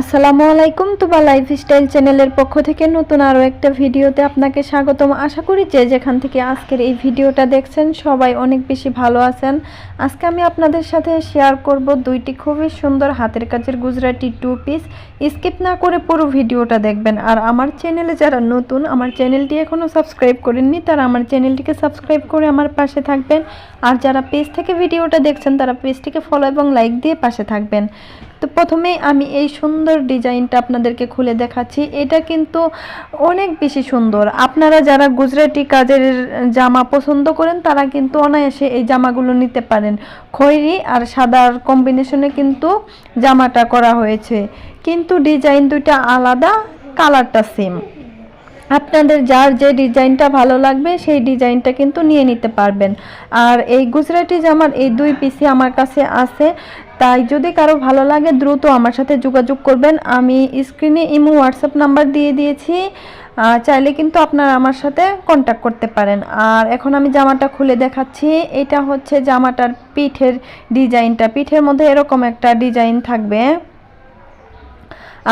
আসসালামু আলাইকুম, তুবা লাইফস্টাইল চ্যানেলের পক্ষ থেকে নতুন আরও একটা ভিডিওতে আপনাকে স্বাগতম। আশা করি যে যেখান থেকে আজকের এই ভিডিওটা দেখছেন, সবাই অনেক বেশি ভালো আছেন। আজকে আমি আপনাদের সাথে শেয়ার করব দুইটি খুবই সুন্দর হাতের কাজের গুজরাটি টু পিস স্কিপ না করে পুরো ভিডিওটা দেখবেন। আর আমার চ্যানেলে যারা নতুন, আমার চ্যানেলটি এখনও সাবস্ক্রাইব করেননি, তারা আমার চ্যানেলটিকে সাবস্ক্রাইব করে আমার পাশে থাকবেন। আর যারা পেজ থেকে ভিডিওটা দেখছেন, তারা পেজটিকে ফলো এবং লাইক দিয়ে পাশে থাকবেন। তো প্রথমেই আমি এই সুন্দর ডিজাইনটা আপনাদেরকে খুলে দেখাচ্ছি। এটা কিন্তু অনেক বেশি সুন্দর। আপনারা যারা গুজরাটি কাজের জামা পছন্দ করেন, তারা কিন্তু অনায়াসে এই জামাগুলো নিতে পারেন। খয়েরি আর সাদার কম্বিনেশনে কিন্তু জামাটা করা হয়েছে। কিন্তু ডিজাইন দুইটা আলাদা কালারটা সেম আপনাদের যার যে ডিজাইনটা ভালো লাগবে, সেই ডিজাইনটা কিন্তু নিয়ে নিতে পারবেন। আর এই গুজরাটি জামার এই দুই পিসি আমার কাছে আছে। তাই যদি কারও ভালো লাগে, দ্রুত আমার সাথে যোগাযোগ করবেন। আমি স্ক্রিনে ইমো, হোয়াটসঅ্যাপ নাম্বার দিয়ে দিয়েছি। চাইলে কিন্তু আপনারা আমার সাথে কন্ট্যাক্ট করতে পারেন। আর এখন আমি জামাটা খুলে দেখাচ্ছি। এটা হচ্ছে জামাটার পিঠের ডিজাইনটা। পিঠের মধ্যে এরকম একটা ডিজাইন থাকবে।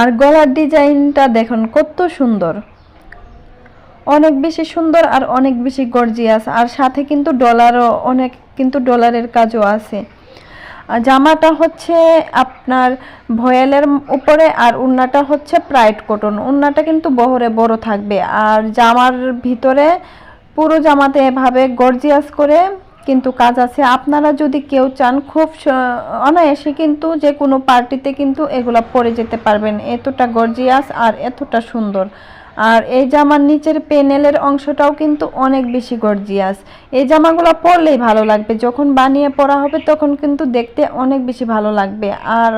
আর গলার ডিজাইনটা দেখুন, কত সুন্দর। অনেক বেশি সুন্দর আর অনেক বেশি গর্জিয়াস আর সাথে কিন্তু ডলারও অনেক কিন্তু ডলারের কাজও আছে। জামাটা হচ্ছে আপনার ভয়েলের উপরে আর উন্নাটা হচ্ছে প্রাইড কটন উন্নাটা কিন্তু বহরে বড় থাকবে। আর জামার ভিতরে পুরো জামাতে এভাবে গর্জিয়াস করে কিন্তু কাজ আছে। আপনারা যদি কেউ চান, খুব অনায়াসে কিন্তু যে কোনো পার্টিতে কিন্তু এগুলা পরে যেতে পারবেন। এতটা গর্জিয়াস আর এতটা সুন্দর। আর এই জামার নিচের পেনেলের অংশটাও কিন্তু অনেক বেশি গর্জিয়াস। এই জামাগুলো পরলেই ভালো লাগবে। যখন বানিয়ে পরা হবে তখন কিন্তু দেখতে অনেক বেশি ভালো লাগবে। আর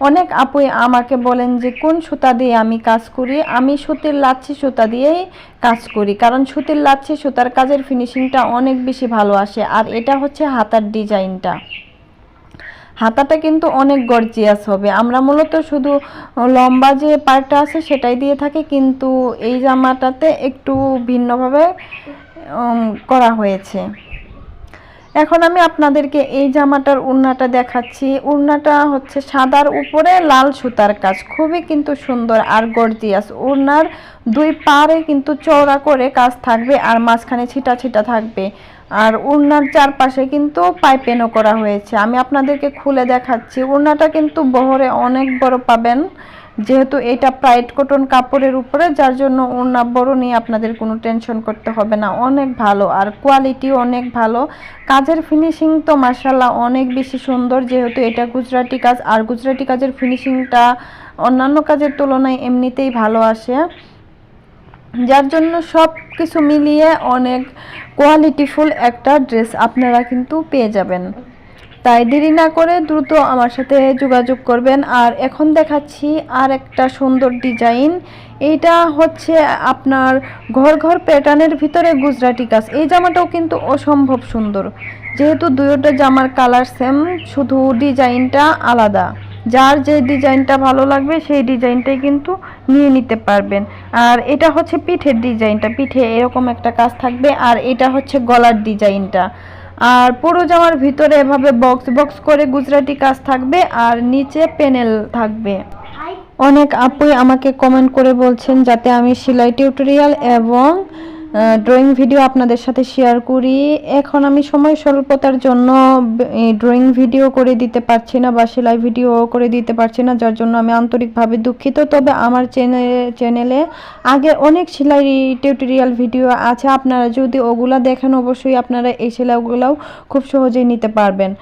অনেক আপুই আমাকে বলেন যে, কোন সুতা দিয়ে আমি কাজ করি? আমি সুতির লাচ্ছি সুতা দিয়েই কাজ করি। কারণ সুতির লাচ্ছি সুতার কাজের ফিনিশিংটা অনেক বেশি ভালো আসে। আর এটা হচ্ছে হাতার ডিজাইনটা হাতাটা কিন্তু অনেক গর্জিয়াস হবে। আমরা মূলত শুধু লম্বা যে পার্টটা আছে সেটাই দিয়ে থাকি, কিন্তু এই জামাটাতে একটু ভিন্নভাবে করা হয়েছে। এখন আমি আপনাদেরকে এই জামাটার উড়নাটা দেখাচ্ছি। উড়নাটা হচ্ছে সাদার উপরে লাল সুতার কাজ, খুবই কিন্তু সুন্দর আর গর্জিয়াস। উড়নার দুই পারে কিন্তু চওড়া করে কাজ থাকবে আর মাঝখানে ছিটা ছিটা থাকবে। আর উড়নার চারপাশে কিন্তু পাইপেনও করা হয়েছে। আমি আপনাদেরকে খুলে দেখাচ্ছি। উড়নাটা কিন্তু বহরে অনেক বড় পাবেন। যেহেতু এটা প্রাইড কটন কাপড়ের উপরে, যার জন্য ওড়না বড় নিয়ে আপনাদের কোনো টেনশন করতে হবে না। অনেক ভালো আর কোয়ালিটি অনেক ভালো। কাজের ফিনিশিং তো মার্শাল্লাহ অনেক বেশি সুন্দর, যেহেতু এটা গুজরাটি কাজ। আর গুজরাটি কাজের ফিনিশিংটা অন্যান্য কাজের তুলনায় এমনিতেই ভালো আসে। যার জন্য সব কিছু মিলিয়ে অনেক কোয়ালিটিফুল একটা ড্রেস আপনারা কিন্তু পেয়ে যাবেন। তাই দেরি না করে দ্রুত আমার সাথে যোগাযোগ করবেন। আর এখন দেখাচ্ছি আর একটা সুন্দর ডিজাইন এইটা হচ্ছে আপনার ঘর ঘর প্যাটার্নের ভিতরে গুজরাটি কাজ। এই জামাটাও কিন্তু অসম্ভব সুন্দর। যেহেতু দুয়োটা জামার কালার সেম শুধু ডিজাইনটা আলাদা। যার যে ডিজাইনটা ভালো লাগবে সেই ডিজাইনটাই কিন্তু নিয়ে নিতে পারবেন। আর এটা হচ্ছে পিঠের ডিজাইনটা, পিঠে এরকম একটা কাজ থাকবে আর এটা হচ্ছে গলার ডিজাইনটা। আর পুরো জামার ভিতরে এভাবে বক্স বক্স করে গুজরাটি কাজ থাকবে আর নিচে প্যানেল থাকবে। অনেক আপুই আমাকে কমেন্ট করে বলছেন যাতে আমি সেলাই টিউটোরিয়াল এবং ড্রয়িং ভিডিও আপনাদের সাথে শেয়ার করি। এখন আমি সময় স্বল্পতার জন্য ড্রয়িং ভিডিও করে দিতে পারছি না বা সেলাই ভিডিও করে দিতে পারছি না, যার জন্য আমি আন্তরিকভাবে দুঃখিত। তবে আমার চ্যানেলে আগে অনেক সেলাই টিউটোরিয়াল ভিডিও আছে। আপনারা যদি ওগুলা দেখেন, অবশ্যই আপনারা এই সেলাইগুলোও খুব সহজেই নিতে পারবেন।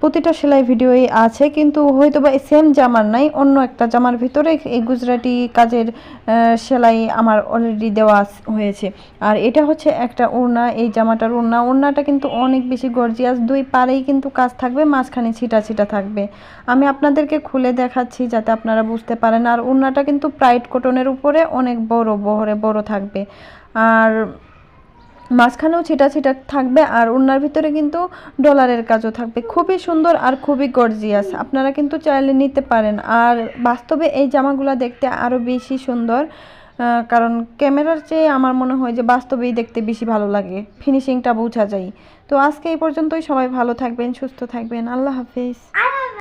প্রতিটা সেলাই ভিডিওই আছে, কিন্তু হয়তো বা সেম জামার নাই, অন্য একটা জামার ভিতরে এই গুজরাটি কাজের সেলাই আমার অলরেডি দেওয়া হয়েছে। আর এটা হচ্ছে একটা ওড়না, এই জামাটার ওড়না। ওড়নাটা কিন্তু অনেক বেশি গর্জিয়াস দুই পারেই কিন্তু কাজ থাকবে, মাঝখানে ছিটা ছিটা থাকবে। আমি আপনাদেরকে খুলে দেখাচ্ছি যাতে আপনারা বুঝতে পারেন। আর ওড়নাটা কিন্তু প্রাইড কটনের উপরে অনেক বড় বহরে বড় থাকবে। আর মাঝখানেও ছিটা ছিটা থাকবে আর ওনার ভিতরে কিন্তু ডলারের কাজও থাকবে। খুবই সুন্দর আর খুবই গর্জিয়াস আপনারা কিন্তু চাইলে নিতে পারেন। আর বাস্তবে এই জামাগুলো দেখতে আরও বেশি সুন্দর কারণ ক্যামেরার চেয়ে আমার মনে হয় যে বাস্তবেই দেখতে বেশি ভালো লাগে। ফিনিশিংটা বোঝা যায়। তো আজকে এই পর্যন্তই। সবাই ভালো থাকবেন, সুস্থ থাকবেন। আল্লাহ হাফিজ।